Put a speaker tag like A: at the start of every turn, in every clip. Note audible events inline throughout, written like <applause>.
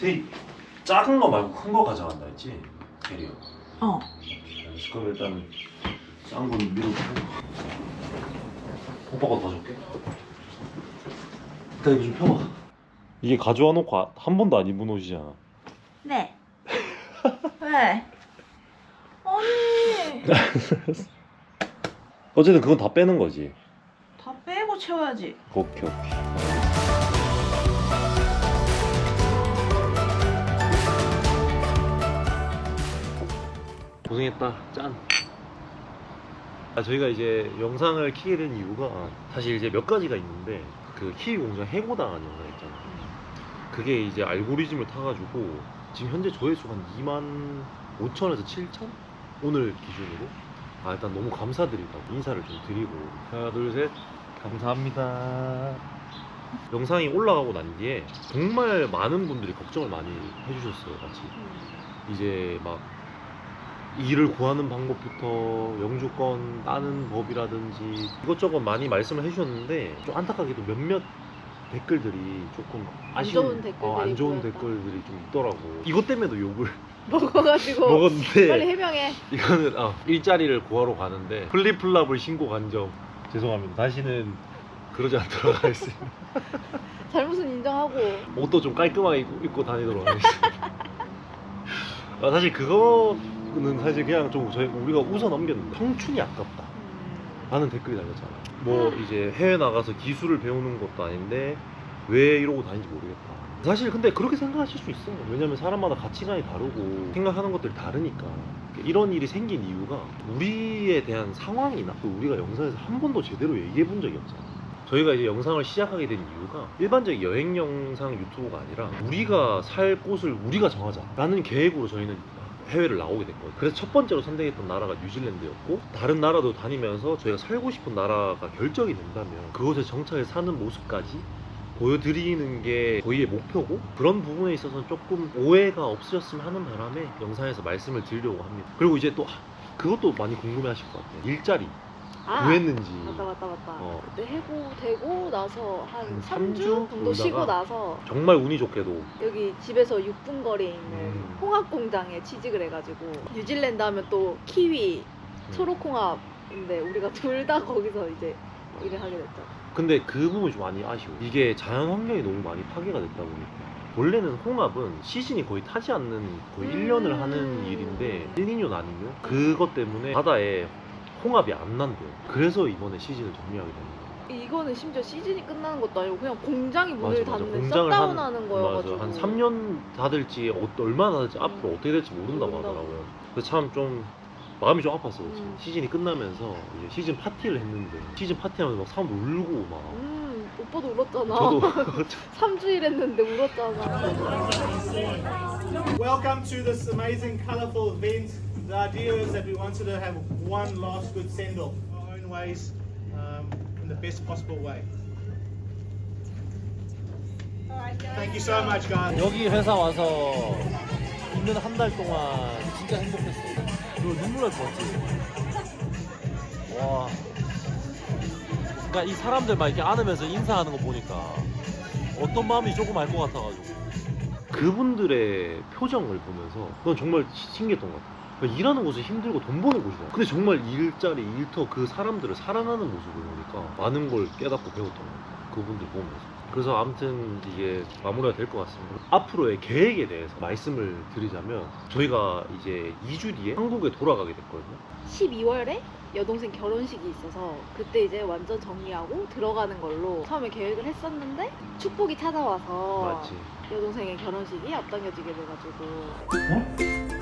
A: 세이 작은 거 말고 큰 거 가져간다 했지? 캐리어
B: 어.
A: 알겠어 그럼 일단 싼건 밀어두고 오빠가 더 줄게 일단 이거 좀 펴봐 이게 가져와 놓고 한 번도 안 입은 옷이잖아
B: 네. <laughs> 왜? 아니 <laughs>
A: 어쨌든 그건 다 빼는 거지
B: 다 빼고 채워야지.
A: 오케이 오케이 고생했다. 짠. 아, 저희가 이제 영상을 키게 된 이유가 사실 이제 몇 가지가 있는데 그 키위 공장 해고당한 영상 있잖아요. 그게 이제 알고리즘을 타가지고 지금 현재 조회수가 한 2만 5천에서 7천? 오늘 기준으로? 아 일단 너무 감사드리다고 인사를 좀 드리고. 하나 둘 셋. 감사합니다. 영상이 올라가고 난 뒤에 정말 많은 분들이 걱정을 많이 해주셨어요 같이. 이제 막 일을 구하는 방법부터 영주권 따는 법이라든지 이것저것 많이 말씀을 해주셨는데 좀 안타깝게도 몇몇 댓글들이 조금
C: 안
A: 아쉬운
C: 좋은 댓글들이
A: 어, 안 좋은
C: 보였다.
A: 댓글들이 좀 있더라고 이것 때문에도 욕을 <laughs>
C: 먹어가지고
A: 먹었는데
C: 빨리 해명해.
A: 이거는 아, 일자리를 구하러 가는데 플립플랍을 신고 간 점 죄송합니다. 다시는 그러지 않도록 하겠습니다. <laughs>
C: 잘못은 인정하고
A: 옷도 좀 깔끔하게 입고, 입고 다니도록 하겠습니다. <laughs> 아, 사실 그거 는 사실 그냥 좀 저희 우리가 웃어 넘겼는데 청춘이 아깝다. 라는 댓글이 달렸잖아. 뭐 이제 해외 나가서 기술을 배우는 것도 아닌데 왜 이러고 다니는지 모르겠다. 사실 근데 그렇게 생각하실 수 있어요. 왜냐면 사람마다 가치관이 다르고 생각하는 것들이 다르니까. 이런 일이 생긴 이유가 우리에 대한 상황이나 또 우리가 영상에서 한 번도 제대로 얘기해 본 적이 없잖아. 저희가 이제 영상을 시작하게 된 이유가 일반적인 여행 영상 유튜브가 아니라 우리가 살 곳을 우리가 정하자라는 계획으로 저희는 해외를 나오게 됐거든요. 그래서 첫 번째로 선택했던 나라가 뉴질랜드였고 다른 나라도 다니면서 저희가 살고 싶은 나라가 결정이 된다면 그곳에 정착해 사는 모습까지 보여드리는 게 저희의 목표고 그런 부분에 있어서 조금 오해가 없으셨으면 하는 바람에 영상에서 말씀을 드리려고 합니다. 그리고 이제 또 아, 그것도 많이 궁금해 하실 것 같아요. 일자리
C: 아
A: 구했는지
C: 맞다 맞다 맞다.
A: 어.
C: 그때 해고되고 나서 한
A: 한
C: 3주
A: 삼주
C: 정도
A: 놀다가
C: 쉬고 나서
A: 정말 운이 좋게도
C: 여기 집에서 6분 거리에 있는
A: 음.
C: 홍합 공장에 취직을 해가지고 뉴질랜드 하면 또 키위,
A: 음.
C: 초록홍합인데 우리가 둘 다 거기서 이제 일을 하게 됐죠.
A: 근데 그 부분이 좀 많이 아쉬워. 이게 자연 환경이 너무 많이 파괴가 됐다 보니까. 원래는 홍합은 시즌이 거의 타지 않는 거의
C: 음.
A: 1년을 하는 일인데 1, 2년 아니면 그것 때문에 바다에 홍합이 안 난대요. 그래서 이번에 시즌을 정리하게 거예요.
C: 이거는 심지어 시즌이 끝나는 것도 아니고 그냥 공장이 문을
A: 맞아, 맞아.
C: 닫는
A: 공장을
C: 셧다운하는
A: 한,
C: 거여가지고
A: 맞아. 한 3년 다 될지 어, 얼마나 다 될지 앞으로
C: 음.
A: 어떻게 될지 모른다고
C: 모른다고.
A: 하더라고요. 그래서 참 좀 마음이 좀 아팠어. 그치?
C: 음.
A: 시즌이 끝나면서 이제 시즌 파티를 했는데 시즌 파티하면서 막 사람들 울고 막
C: 음 오빠도 울었잖아.
A: 저도 <laughs> <laughs>
C: 3주일 했는데 울었잖아.
D: Welcome to this amazing, colourful event. The idea is that we wanted to have one last good send off, our own ways, um, in the best possible way. Thank you so much, guys.
E: 여기 회사 와서 있는 한 달 동안 진짜 행복했어. 그리고 눈물 날것 같지. 와. 그러니까 이 사람들 막 이렇게 안으면서 인사하는 거 보니까 어떤 마음이 조금 알 것 같아가지고.
A: 그분들의 표정을 보면서 그건 정말 시- 신기했던 것 같아요. 그러니까 일하는 곳은 힘들고 돈 버는 곳이잖아. 근데 정말 일자리, 일터 그 사람들을 사랑하는 모습을 보니까 많은 걸 깨닫고 배웠던 것 같아요. 그분들 보면서. 그래서 아무튼 이게 마무리가 될 것 같습니다. 앞으로의 계획에 대해서 말씀을 드리자면 저희가 이제 2주 뒤에 한국에 돌아가게 됐거든요.
C: 12월에 여동생 결혼식이 있어서 그때 이제 완전 정리하고 들어가는 걸로 처음에 계획을 했었는데 축복이 찾아와서
A: 맞지?
C: 여동생의 결혼식이 앞당겨지게 돼가지고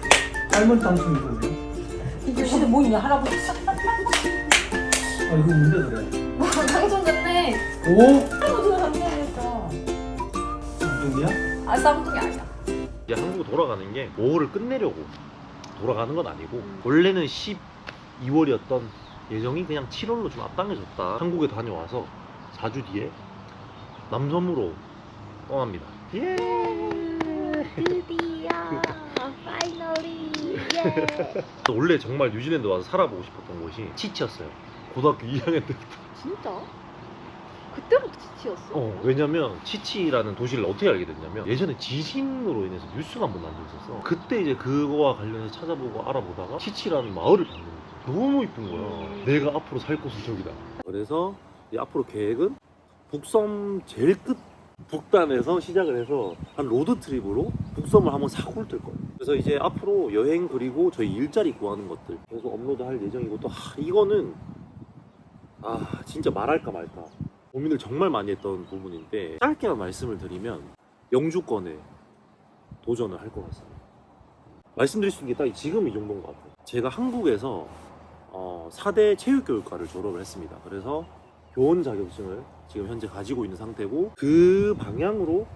F: 삶은 땅콩이거든요.
B: 이거 근데 뭐 있냐 할아버지.
F: 아 이거 뭔데 그래?
B: 당첨 됐네.
F: 오?
B: 할아버지가 당첨됐어.
F: 쌍둥이야?
B: 아 쌍둥이 아니야.
A: 이제 한국 돌아가는 게 5월을 끝내려고 돌아가는 건 아니고
C: 음.
A: 원래는 12월이었던 예정이 그냥 7월로 좀 앞당겨졌다. 한국에 다녀와서 4주 뒤에 남섬으로 떠납니다. 예!
C: 드디어 <laughs> 파이널리 예
A: 원래 정말 뉴질랜드 와서 살아보고 싶었던 곳이 치치였어요. 고등학교 2학년 때부터.
C: 진짜? 그때부터 지치였어?
A: 어, 왜냐면 치치라는 도시를 어떻게 알게 됐냐면 예전에 지진으로 인해서 뉴스가 한번 난 적이 있었어. 그때 이제 그거와 관련해서 찾아보고 알아보다가 치치라는 마을을 봤는 거지. 너무 이쁜 거야. 내가 앞으로 살 곳은 저기다. 그래서 이제 앞으로 계획은 북섬 제일 끝 북단에서 시작을 해서 한 로드 트립으로 북섬을 한번 싹 훑을 거예요. 그래서 이제 앞으로 여행 그리고 저희 일자리 구하는 것들 계속 업로드할 예정이고 또 하, 이거는 아 진짜 말할까 말까 고민을 정말 많이 했던 부분인데 짧게만 말씀을 드리면 영주권에 도전을 할 것 같습니다. 말씀드릴 수 있는 게 딱 지금 이 정도인 것 같아요. 제가 한국에서 어, 4대 체육교육과를 졸업을 했습니다. 그래서 교원 자격증을 지금 현재 가지고 있는 상태고 그 방향으로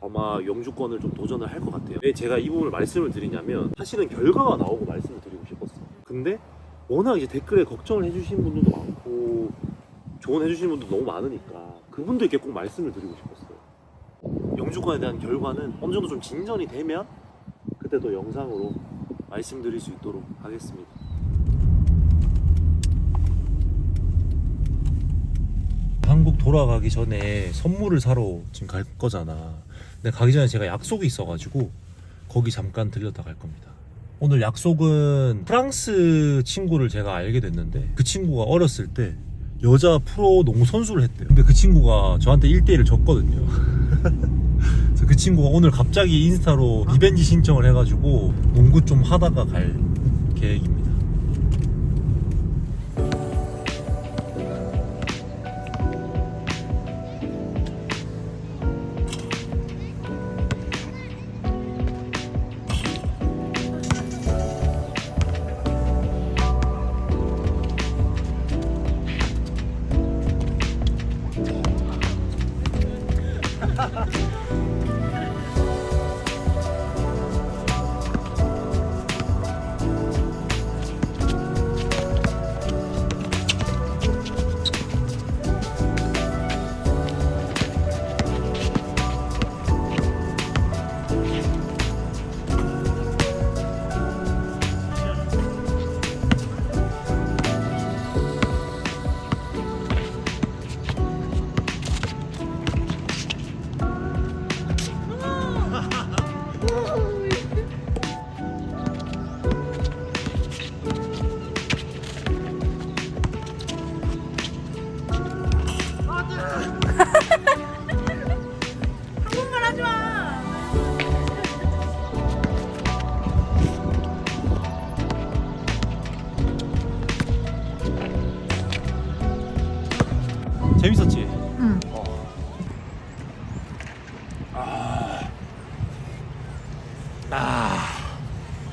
A: 아마 영주권을 좀 도전을 할 것 같아요. 왜 제가 이 부분을 말씀을 드리냐면 사실은 결과가 나오고 말씀을 드리고 싶었어요. 근데 워낙 이제 댓글에 걱정을 해주신 분들도 많고 조언해 주시는 분도 너무 많으니까 그분들께 꼭 말씀을 드리고 싶었어요. 영주권에 대한 결과는 어느 정도 좀 진전이 되면 그때 또 영상으로 말씀드릴 수 있도록 하겠습니다. 한국 돌아가기 전에 선물을 사러 지금 갈 거잖아. 근데 가기 전에 제가 약속이 있어가지고 거기 잠깐 들렸다 갈 겁니다. 오늘 약속은 프랑스 친구를 제가 알게 됐는데 그 친구가 어렸을 때 여자 프로 농구 선수를 했대요. 근데 그 친구가 저한테 1대1을 졌거든요. <laughs> 그래서 그 친구가 오늘 갑자기 인스타로 리벤지 신청을 해가지고 농구 좀 하다가 갈 계획입니다.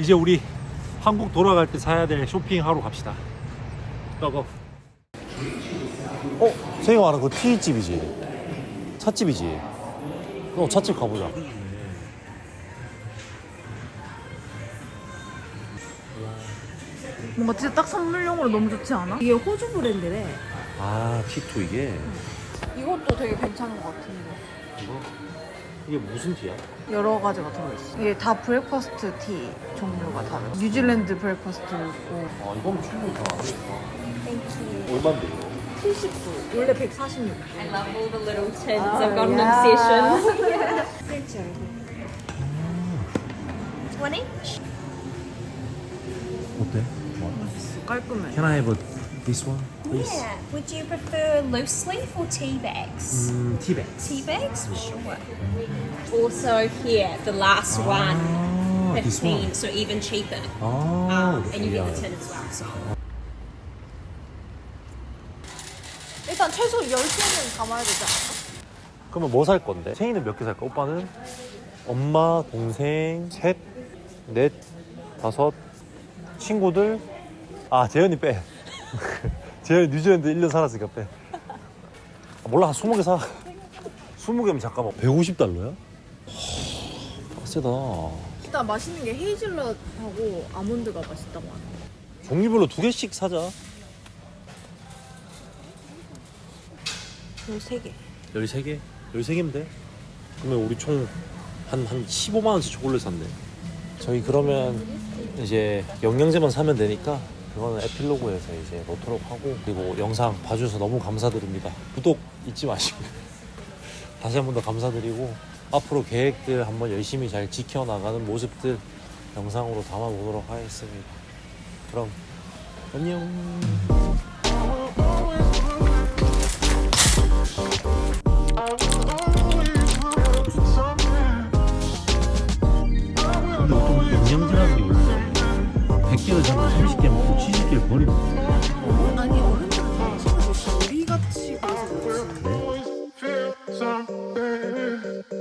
A: 이제 우리 한국 돌아갈 때 사야 될 쇼핑하러 갑시다. 고고. 어, 생이 말한 그 티집이지. 찻집이지. 어, 찻집 가보자.
C: 뭔가 진짜 딱 선물용으로 너무 좋지 않아? 이게 호주 브랜드래.
A: 아, 티토 이게.
C: 이것도 되게 괜찮은 것 같은데.
A: 이거? 이게 무슨 티야?
C: 여러 가지가 들어있어. 이게 다 브레이퍼스트 티 종류가 다르. 뉴질랜드 브레이퍼스트 있고
A: 아, 이건 충분히 다 알겠다. 얼마인데 이거?
C: 70불. 원래 146.
B: I love all the little tins. I've got an obsession. 20?
A: 어때?
C: 깔끔해.
A: Can I have a, this one, please?
B: Yeah. Would you prefer loose leaf or tea bags?
A: 음, 티백.
B: Tea bags? Sure. Also here, the last one.
A: 아, this
B: 15,
A: one.
B: so even cheaper.
A: 아,
B: Um, and you get the tin as well. So.
C: 일단 최소 10개는 담아야 되지 않을까?
A: 그러면 뭐 살 건데? 체인은 몇 개 살까? 오빠는 엄마, 동생, 셋, 넷, 다섯, 친구들. 아, 재현이 빼. <laughs> 재현이 뉴질랜드 1년 살았으니까 빼. 아, 몰라, 한 20개 사. 20개면 잠깐만. 150달러야? 세다.
C: 일단 맛있는 게 헤이즐넛하고 아몬드가 맛있다고 하네.
A: 종류별로 두 개씩 사자.
C: 13개.
A: 13개? 13개면 돼. 그러면 우리 총 한, 한 15만원씩 초콜릿 샀네. 저희 그러면 이제 영양제만 사면 되니까 그거는 에필로그에서 이제 놓도록 하고 그리고 영상 봐주셔서 너무 감사드립니다. 구독 잊지 마시고 <laughs> 다시 한 번 더 감사드리고 앞으로 계획들 한번 열심히 잘 지켜나가는 모습들 영상으로 담아보도록 하겠습니다. 그럼 안녕.